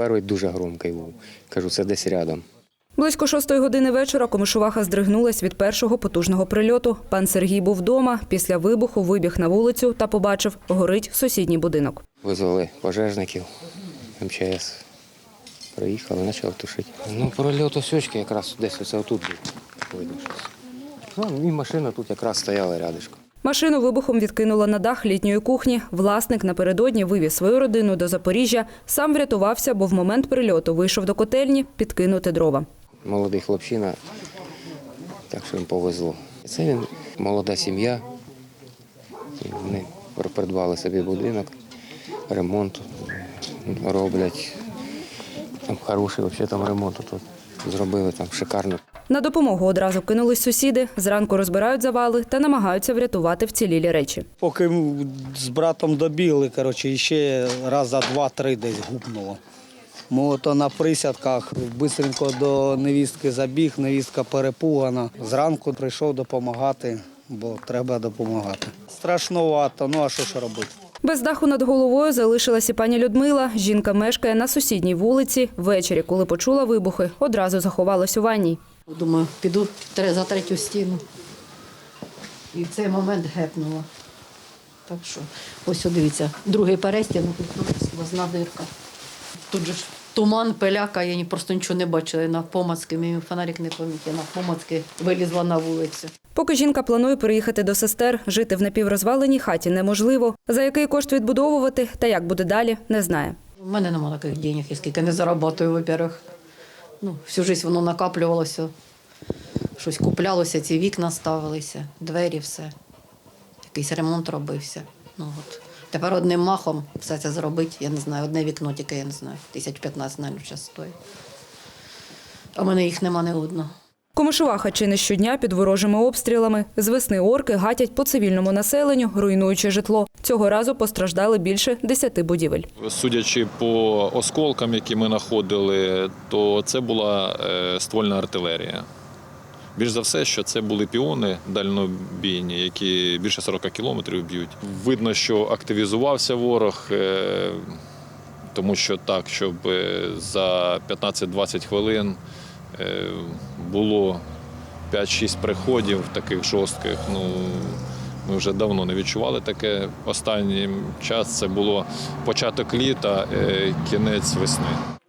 Перший дуже громкий був. Кажу, це десь рядом. Близько шостої години вечора комишуваха здригнулась від першого потужного прильоту. Пан Сергій був вдома. Після вибуху вибіг на вулицю та побачив, горить сусідній будинок. Визвали пожежників, МЧС. Приїхали, почали тушити. Ну, прольот осьочки якраз десь оце отут був. Видно щось. Ну, і машина тут якраз стояла рядишком. Машину вибухом відкинула на дах літньої кухні. Власник напередодні вивіз свою родину до Запоріжжя. Сам врятувався, бо в момент прильоту вийшов до котельні підкинути дрова. Молодий хлопчина, так що їм повезло. Це він молода сім'я. Вони придбали собі будинок, ремонт роблять. Там хороший взагалі там ремонт тут зробили там шикарно. На допомогу одразу кинулись сусіди. Зранку розбирають завали та намагаються врятувати вцілілі речі. Поки з братом добігли, коротше, ще раз за два-три десь гупнуло. Ми ото на присядках бистренько до невістки забіг, невістка перепугана. Зранку прийшов допомагати, бо треба допомагати. Страшновато, ну а що ж робити? Без даху над головою залишилась і пані Людмила. Жінка мешкає на сусідній вулиці. Ввечері, коли почула вибухи, одразу заховалась у ванній. Думаю, піду за третю стіну. І в цей момент гепнула. Так що, ось дивіться, другий перестін, тут сквозна дирка. Тут же ж туман, пиляка, я просто нічого не бачила. Я навпомацьки, мій фонарик не помітив, я навпомацьки вилізла на вулицю. Поки жінка планує переїхати до сестер, жити в напіврозваленій хаті неможливо. За який кошт відбудовувати та як буде далі, не знає. У мене немає таких денег, я скільки не заробляю, во-первых. Ну, всю життя воно накаплювалося. Щось куплялося, ці вікна ставилися, двері, все. Якийсь ремонт робився. Ну, от. Тепер одним махом все це зробити, я не знаю, одне вікно тільки, я не знаю, тисяч 15, час стоїть. А в мене їх нема не одного. Комишуваха чи не щодня під ворожими обстрілами. З весни орки гатять по цивільному населенню, руйнуючи житло. Цього разу постраждали більше десяти будівель. Судячи по осколкам, які ми знаходили, то це була е, ствольна артилерія. Більш за все, що це були піони дальнобійні, які більше 40 кілометрів б'ють. Видно, що активізувався ворог, е, тому що так, щоб е, за 15-20 хвилин було 5-6 приходів таких жорстких. Ну, ми вже давно не відчували таке. Останній час це було початок літа, е, кінець весни.